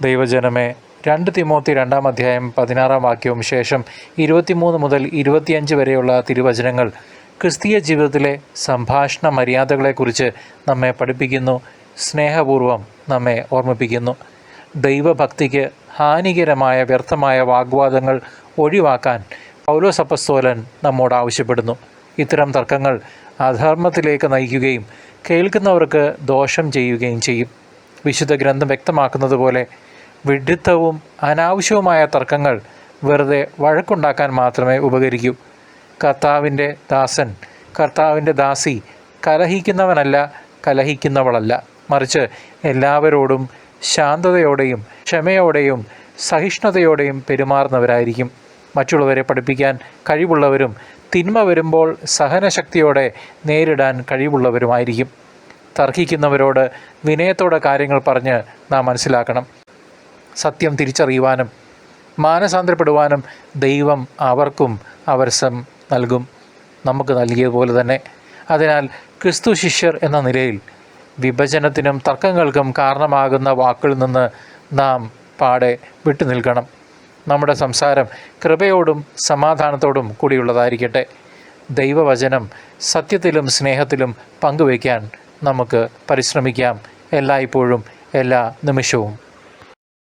ദൈവജനമേ രണ്ട് തിമോത്തി രണ്ടാം അധ്യായം പതിനാറാം വാക്യവും ശേഷം ഇരുപത്തിമൂന്ന് മുതൽ ഇരുപത്തിയഞ്ച് വരെയുള്ള തിരുവചനങ്ങൾ ക്രിസ്തീയ ജീവിതത്തിലെ സംഭാഷണ മര്യാദകളെക്കുറിച്ച് നമ്മെ പഠിപ്പിക്കുന്നു സ്നേഹപൂർവം നമ്മെ ഓർമ്മിപ്പിക്കുന്നു. ദൈവഭക്തിക്ക് ഹാനികരമായ വ്യർത്ഥമായ വാഗ്വാദങ്ങൾ ഒഴിവാക്കാൻ പൗലോസപ്പസ്തോലൻ നമ്മോട് ആവശ്യപ്പെടുന്നു. ഇത്തരം തർക്കങ്ങൾ അധർമ്മത്തിലേക്ക് നയിക്കുകയും കേൾക്കുന്നവർക്ക് ദോഷം ചെയ്യുകയും ചെയ്യും. വിശുദ്ധ ഗ്രന്ഥം വ്യക്തമാക്കുന്നത് പോലെ വിഡിത്തവും അനാവശ്യവുമായ തർക്കങ്ങൾ വെറുതെ വഴക്കുണ്ടാക്കാൻ മാത്രമേ ഉപകരിക്കൂ. കർത്താവിന്റെ ദാസൻ കർത്താവിന്റെ ദാസി കലഹിക്കുന്നവനല്ല കലഹിക്കുന്നവളല്ല. മറിച്ച് എല്ലാവരോടും ശാന്തതയോടെയും ക്ഷമയോടെയും സഹിഷ്ണുതയോടെയും പെരുമാറുന്നവരായിരിക്കും. മറ്റുള്ളവരെ പഠിപ്പിക്കാൻ കഴിവുള്ളവരും തിന്മ വരുമ്പോൾ സഹനശക്തിയോടെ നേരിടാൻ കഴിവുള്ളവരുമായിരിക്കും. തർക്കിക്കുന്നവരോട് വിനയത്തോടെ കാര്യങ്ങൾ പറഞ്ഞ് നാം മനസ്സിലാക്കണം. സത്യം തിരിച്ചറിയുവാനും മാനസാന്തരപ്പെടുവാനും ദൈവം അവർക്കും അവസരം നൽകും. നമുക്ക് നൽകിയതുപോലെ തന്നെ. അതിനാൽ ക്രിസ്തു ശിഷ്യർ എന്ന നിലയിൽ വിഭജനത്തിനും തർക്കങ്ങൾക്കും കാരണമാകുന്ന വാക്കുകളിൽ നിന്ന് നാം പാടെ വിട്ടു നിൽക്കണം. നമ്മുടെ സംസാരം കൃപയോടും സമാധാനത്തോടും കൂടിയുള്ളതായിരിക്കട്ടെ. ദൈവവചനം സത്യത്തിലും സ്നേഹത്തിലും പങ്കുവയ്ക്കാൻ നമുക്ക് പരിശ്രമിക്കാം. എല്ലായ്പ്പോഴും എല്ലാ നിമിഷവും.